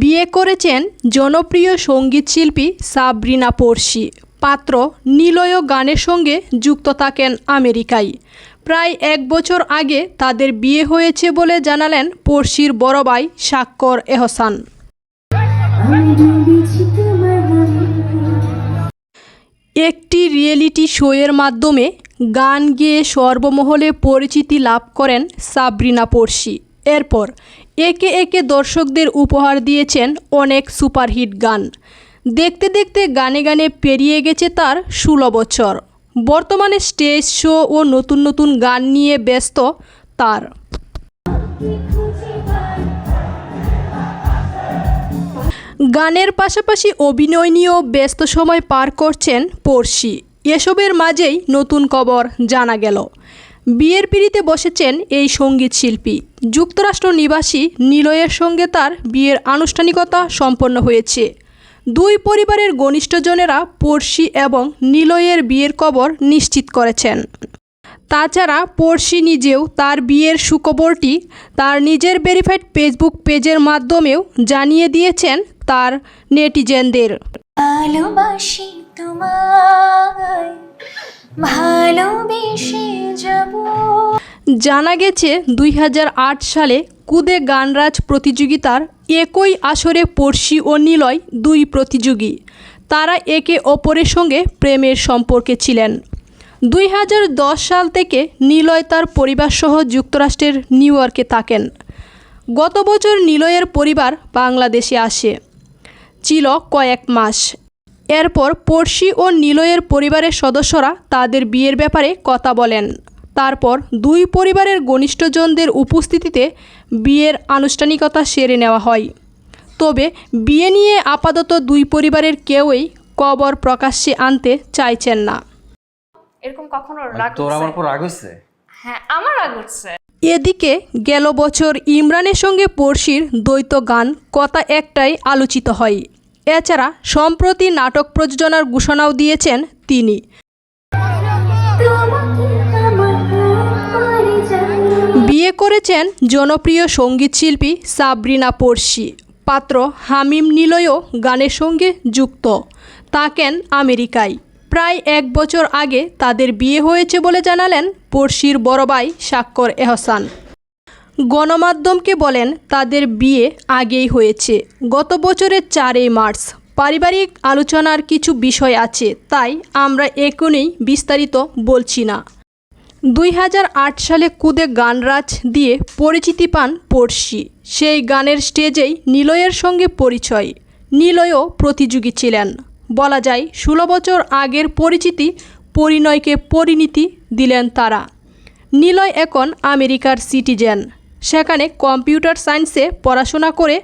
বিয়ে করেছেন জনপ্রিয় সংগীত শিল্পী সাবরিনা পড়শি পাত্র নিলয় গানের সঙ্গে যুক্ত থাকেন আমেরিকায়। প্রায় এক বছর আগে তাদের বিয়ে হয়েছে বলে জানালেন পড়শির বড় ভাই স্বাক্ষর এহসান। একটি রিয়েলিটি শোয়ের মাধ্যমে গান গেয়ে সর্বমহলে পরিচিতি লাভ করেন সাবরিনা পড়শি এরপর একে একে দর্শকদের উপহার দিয়েছেন অনেক সুপারহিট গান। দেখতে দেখতে গানে গানে পেরিয়ে গেছে তার ষোলো বছর। বর্তমানে স্টেজ শো ও নতুন নতুন গান নিয়ে ব্যস্ত তার। গানের পাশাপাশি অভিনয় নিয়েও ব্যস্ত সময় পার করছেন পড়শি এসবের মাঝেই নতুন খবর জানা গেল। বিয়ের পিড়িতে বসেছেন এই সংগীত শিল্পী। যুক্তরাষ্ট্র নিবাসী নিলয়ের সঙ্গে তার বিয়ের আনুষ্ঠানিকতা সম্পন্ন হয়েছে। দুই পরিবারের ঘনিষ্ঠজনেরা পড়শি এবং নিলয়ের বিয়ের খবর নিশ্চিত করেছেন। তাছাড়া পড়শি নিজেও তার বিয়ের সুখবরটি তার নিজের ভেরিফাইড ফেসবুক পেজের মাধ্যমেও জানিয়ে দিয়েছেন তার নেটিজেনদের। ভালোবাসি জানা গেছে দুই হাজার আট সালে কুদে গানরাজ প্রতিযোগিতার একই আসরে পড়শি ও নিলয় দুই প্রতিযোগী। তারা একে অপরের সঙ্গে প্রেমের সম্পর্কে ছিলেন। দুই হাজার দশ সাল থেকে নিলয় তার পরিবারসহ যুক্তরাষ্ট্রের নিউ ইয়র্কে থাকেন। গত বছর নিলয়ের পরিবার বাংলাদেশে আসে। ছিল কয়েক মাস। এরপর পড়শি ও নিলয়ের পরিবারের সদস্যরা তাদের বিয়ের ব্যাপারে কথা বলেন। তারপর দুই পরিবারের ঘনিষ্ঠজনদের উপস্থিতিতে বিয়ের আনুষ্ঠানিকতা সেরে নেওয়া হয়। তবে বিয়ে নিয়ে আপাতত দুই পরিবারের কেউই কবর প্রকাশ্যে আনতে চাইছেন না। এরকম কখনো রাগ তোর আমার উপর রাগ হচ্ছে হ্যাঁ আমার রাগ উঠছে এদিকে গেল বছর ইমরানের সঙ্গে পড়শির দ্বৈত গান কথা একটাই আলোচিত হয়। এছাড়া সম্প্রতি নাটক প্রযোজনার ঘোষণাও দিয়েছেন তিনি। বিয়ে করেছেন জনপ্রিয় সংগীত শিল্পী সাবরিনা পড়শি পাত্র হামিম নিলয়ও গানের সঙ্গে যুক্ত। থাকেন আমেরিকায়। প্রায় এক বছর আগে তাদের বিয়ে হয়েছে বলে জানালেন পড়শির বড় ভাই স্বাক্ষর এহসান। গণমাধ্যমকে বলেন তাদের বিয়ে আগেই হয়েছে। গত বছরের চারই মার্চ। পারিবারিক আলোচনার কিছু বিষয় আছে, তাই আমরা এখনই বিস্তারিত বলছি না। দুই হাজার আট সালে কুদে গানরাজ দিয়ে পরিচিতি পান পড়শি। সেই গানের স্টেজেই নিলয়ের সঙ্গে পরিচয়। নিলয়ও প্রতিযোগী ছিলেন। বলা যায়, ষোলো বছর আগের পরিচিতি পরিণয়কে পরিণতি দিলেন তারা। নিলয় এখন আমেরিকার সিটিজেন। সেখানে কম্পিউটার সায়েন্সে পড়াশোনা করে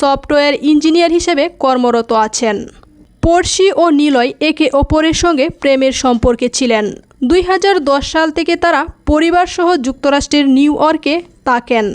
সফটওয়্যার ইঞ্জিনিয়ার হিসেবে কর্মরত আছেন। পড়শি ও নিলয় একে অপরের সঙ্গে প্রেমের সম্পর্কে ছিলেন। দুই হাজার দশ সাল থেকে তারা পরিবারসহ যুক্তরাষ্ট্রের নিউ ইয়র্কে থাকেন।